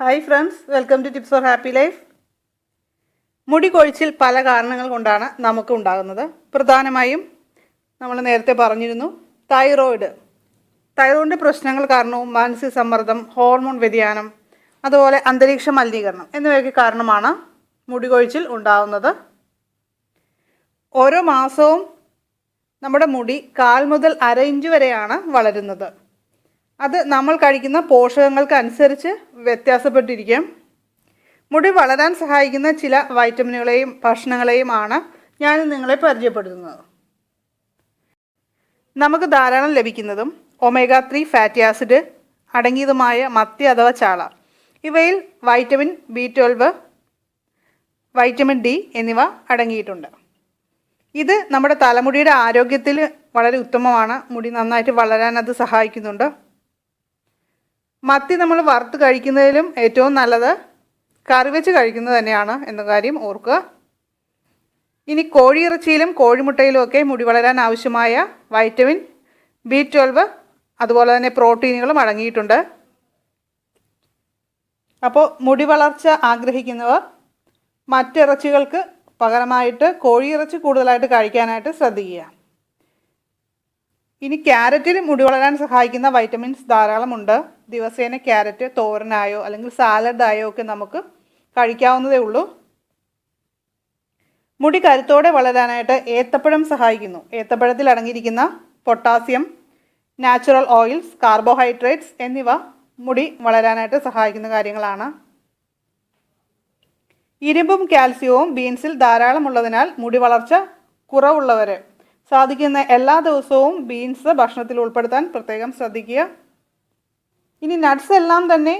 Hi friends welcome to tips for happy life മുടി കൊഴിച്ചിൽ പല കാരണങ്ങൾ കൊണ്ടാണ് നമുക്ക് ഉണ്ടാകുന്നത്. പ്രധാനമായും നമ്മൾ നേരത്തെ പറഞ്ഞിരുന്നു തൈറോയിഡ് തൈറോയിഡിന്റെ പ്രശ്നങ്ങൾ കാരണവും മാനസിക സമ്മർദ്ദം ഹോർമോൺ വ്യതിയാനം അതുപോലെ അന്തരീക്ഷ മലിനീകരണം എന്നിവയൊക്കെ കാരണമാണ് മുടി കൊഴിച്ചിൽ ഉണ്ടാകുന്നത്. ഓരോ മാസവും നമ്മുടെ മുടി കാൽ മുതൽ അര ഇഞ്ച് വരെയാണ് വളരുന്നത്. അത് നമ്മൾ കഴിക്കുന്ന പോഷകങ്ങൾക്ക് അനുസരിച്ച് വ്യത്യാസപ്പെട്ടിരിക്കും. മുടി വളരാൻ സഹായിക്കുന്ന ചില വൈറ്റമിനുകളെയും ഭക്ഷണങ്ങളെയും ആണ് ഞാൻ നിങ്ങളെ പരിചയപ്പെടുത്തുന്നത്. നമുക്ക് ധാരാളം ലഭിക്കുന്നതും ഒമേഗ ത്രീ ഫാറ്റി ആസിഡ് അടങ്ങിയതുമായ മത്തി അഥവാ ചാള. ഇവയിൽ vitamin B twelve vitamin D എന്നിവ അടങ്ങിയിട്ടുണ്ട്. ഇത് നമ്മുടെ തലമുടിയുടെ ആരോഗ്യത്തിൽ വളരെ ഉത്തമമാണ്. മുടി നന്നായിട്ട് വളരാൻ അത് സഹായിക്കുന്നുണ്ട്. മത്തി നമ്മൾ വറുത്ത് കഴിക്കുന്നതിലും ഏറ്റവും നല്ലത് കറി വെച്ച് കഴിക്കുന്നത് തന്നെയാണ് എന്ന കാര്യം ഓർക്കുക. ഇനി കോഴിയിറച്ചിയിലും കോഴിമുട്ടയിലും ഒക്കെ മുടി വളരാൻ ആവശ്യമായ വൈറ്റമിൻ ബി ട്വൽവ് അതുപോലെ തന്നെ പ്രോട്ടീനുകളും അടങ്ങിയിട്ടുണ്ട്. അപ്പോൾ മുടി വളർച്ച ആഗ്രഹിക്കുന്നവർ മറ്റിറച്ചികൾക്ക് പകരമായിട്ട് കോഴിയിറച്ചി കൂടുതലായിട്ട് കഴിക്കാനായിട്ട് ശ്രദ്ധിക്കുക. ഇനി ക്യാരറ്റിൽ മുടി വളരാൻ സഹായിക്കുന്ന വൈറ്റമിൻസ് ധാരാളമുണ്ട്. ദിവസേന ക്യാരറ്റ് തോരനായോ അല്ലെങ്കിൽ സാലഡായോ ഒക്കെ നമുക്ക് കഴിക്കാവുന്നതേ ഉള്ളൂ. മുടി കരുത്തോടെ വളരാനായിട്ട് ഏത്തപ്പഴം സഹായിക്കുന്നു. ഏത്തപ്പഴത്തിൽ അടങ്ങിയിരിക്കുന്ന പൊട്ടാസ്യം നാച്ചുറൽ ഓയിൽസ് കാർബോഹൈഡ്രേറ്റ്സ് എന്നിവ മുടി വളരാനായിട്ട് സഹായിക്കുന്ന കാര്യങ്ങളാണ്. ഇരുമ്പും കാൽസ്യവും ബീൻസിൽ ധാരാളമുള്ളതിനാൽ മുടി വളർച്ച കുറവുള്ളവർ സാധിക്കുന്ന എല്ലാ ദിവസവും ബീൻസ് ഭക്ഷണത്തിൽ ഉൾപ്പെടുത്താൻ പ്രത്യേകം ശ്രദ്ധിക്കുക. ഇനി നട്ട്സ് എല്ലാം തന്നെ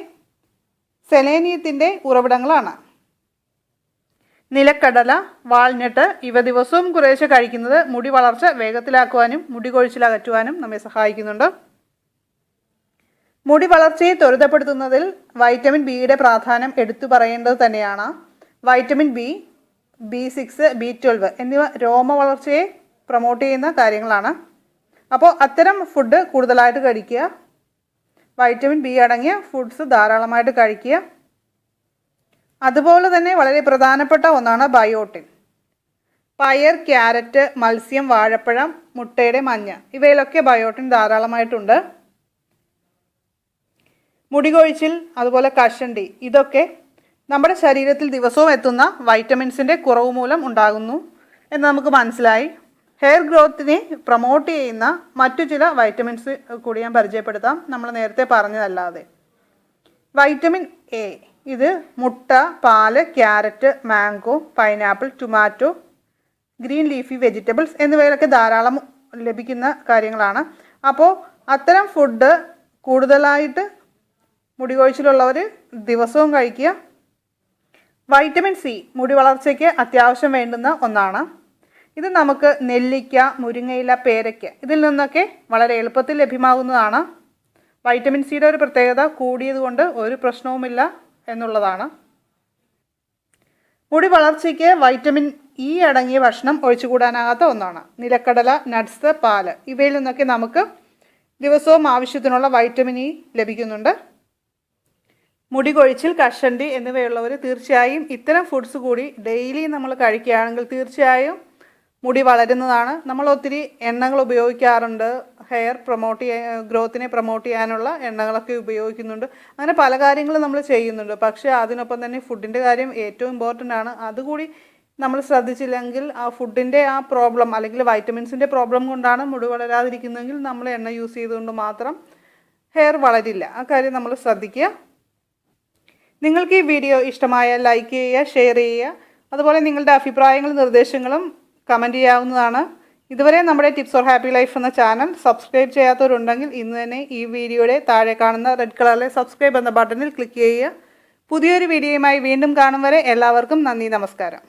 സെലേനിയത്തിന്റെ ഉറവിടങ്ങളാണ്. നിലക്കടല വാൾനട്ട് ഇവ ദിവസവും കുറേശ്ശെ കഴിക്കുന്നത് മുടി വളർച്ച വേഗത്തിലാക്കുവാനും മുടി കൊഴിച്ചിലകറ്റുവാനും നമ്മെ സഹായിക്കുന്നുണ്ട്. മുടി വളർച്ചയെ ത്വരിതപ്പെടുത്തുന്നതിൽ വൈറ്റമിൻ ബിയുടെ പ്രാധാന്യം എടുത്തു പറയേണ്ടത് തന്നെയാണ്. Vitamin B B six B twelve എന്നിവ രോമ വളർച്ചയെ പ്രൊമോട്ട് ചെയ്യുന്ന കാര്യങ്ങളാണ്. അപ്പോൾ അത്തരം ഫുഡ് കൂടുതലായിട്ട് കഴിക്കുക. വൈറ്റമിൻ ബി അടങ്ങിയ ഫുഡ്സ് ധാരാളമായിട്ട് കഴിക്കുക. അതുപോലെ തന്നെ വളരെ പ്രധാനപ്പെട്ട ഒന്നാണ് ബയോട്ടിൻ പയർ ക്യാരറ്റ് മത്സ്യം വാഴപ്പഴം മുട്ടയുടെ മഞ്ഞ ഇവയിലൊക്കെ ബയോട്ടിൻ ധാരാളമായിട്ടുണ്ട്. മുടികൊഴിച്ചിൽ അതുപോലെ കഷണ്ടി ഇതൊക്കെ നമ്മുടെ ശരീരത്തിൽ ദിവസവും എത്തുന്ന വൈറ്റമിൻസിന്റെ കുറവ് മൂലം ഉണ്ടാകുന്നു എന്ന് നമുക്ക് മനസ്സിലായി. ഹെയർ ഗ്രോത്തിനെ പ്രൊമോട്ട് ചെയ്യുന്ന മറ്റു ചില വൈറ്റമിൻസ് കൂടി ഞാൻ പരിചയപ്പെടുത്താം. നമ്മൾ നേരത്തെ പറഞ്ഞതല്ലാതെ. വൈറ്റമിൻ എ ഇത് മുട്ട പാൽ carrot mango pineapple tomato green leafy vegetables എന്നിവയിലൊക്കെ ധാരാളം ലഭിക്കുന്ന കാര്യങ്ങളാണ്. അപ്പോൾ അത്തരം ഫുഡ് കൂടുതലായിട്ട് മുടി കൊഴിച്ചിലുള്ളവർ ദിവസവും കഴിക്കുക. വൈറ്റമിൻ സി മുടി വളർച്ചയ്ക്ക് അത്യാവശ്യം വേണ്ടുന്ന ഒന്നാണ്. ഇത് നമുക്ക് നെല്ലിക്ക മുരിങ്ങയില പേരയ്ക്ക ഇതിൽ നിന്നൊക്കെ വളരെ എളുപ്പത്തിൽ ലഭ്യമാകുന്നതാണ്. വൈറ്റമിൻ സിയുടെ ഒരു പ്രത്യേകത കൂടിയതുകൊണ്ട് ഒരു പ്രശ്നവുമില്ല എന്നുള്ളതാണ്. മുടി വളർച്ചയ്ക്ക് വൈറ്റമിൻ ഇ അടങ്ങിയ ഭക്ഷണം ഒഴിച്ചുകൂടാനാകാത്ത ഒന്നാണ്. നിലക്കടല നട്ട്സ് പാൽ ഇവയിൽ നിന്നൊക്കെ നമുക്ക് ദിവസവും ആവശ്യത്തിനുള്ള വൈറ്റമിൻ ഇ ലഭിക്കുന്നുണ്ട്. മുടി കൊഴിച്ചിൽ കഷണ്ടി എന്നിവയുള്ളവർ തീർച്ചയായും ഇത്തരം ഫുഡ്സ് കൂടി ഡെയിലി നമ്മൾ കഴിക്കുകയാണെങ്കിൽ തീർച്ചയായും മുടി വളരുന്നതാണ്. നമ്മൾ ഒത്തിരി എണ്ണകൾ ഉപയോഗിക്കാറുണ്ട്. ഹെയർ പ്രൊമോട്ട് ചെയ്യാൻ ഗ്രോത്തിനെ പ്രൊമോട്ട് ചെയ്യാനുള്ള എണ്ണകളൊക്കെ ഉപയോഗിക്കുന്നുണ്ട്. അങ്ങനെ പല കാര്യങ്ങളും നമ്മൾ ചെയ്യുന്നുണ്ട്. പക്ഷേ അതിനൊപ്പം തന്നെ ഫുഡിന്റെ കാര്യം ഏറ്റവും ഇമ്പോർട്ടന്റ് ആണ്. അതുകൂടി നമ്മൾ ശ്രദ്ധിച്ചില്ലെങ്കിൽ ആ ഫുഡിന്റെ ആ പ്രോബ്ലം അല്ലെങ്കിൽ വൈറ്റമിൻസിന്റെ പ്രോബ്ലം കൊണ്ടാണ് മുടി വളരാതിരിക്കുന്നതെങ്കിൽ നമ്മൾ എണ്ണ യൂസ് ചെയ്തുകൊണ്ട് മാത്രം ഹെയർ വളരില്ല. ആ കാര്യം നമ്മൾ ശ്രദ്ധിക്കുക. നിങ്ങൾക്ക് ഈ വീഡിയോ ഇഷ്ടമായ ലൈക്ക് ചെയ്യുക ഷെയർ ചെയ്യുക. അതുപോലെ നിങ്ങളുടെ അഭിപ്രായങ്ങളും നിർദ്ദേശങ്ങളും കമന്റ് ചെയ്യാവുന്നതാണ്. ഇതുവരെ നമ്മുടെ ടിപ്സ് ഓർ ഹാപ്പി ലൈഫ് എന്ന ചാനൽ സബ്സ്ക്രൈബ് ചെയ്യാത്തവരുണ്ടെങ്കിൽ ഇന്ന് തന്നെ ഈ വീഡിയോയുടെ താഴെ കാണുന്ന റെഡ് കളറിലെ സബ്സ്ക്രൈബ് എന്ന ബട്ടണിൽ ക്ലിക്ക് ചെയ്യുക. പുതിയൊരു വീഡിയോയുമായി വീണ്ടും കാണും വരെ എല്ലാവർക്കും നന്ദി നമസ്കാരം.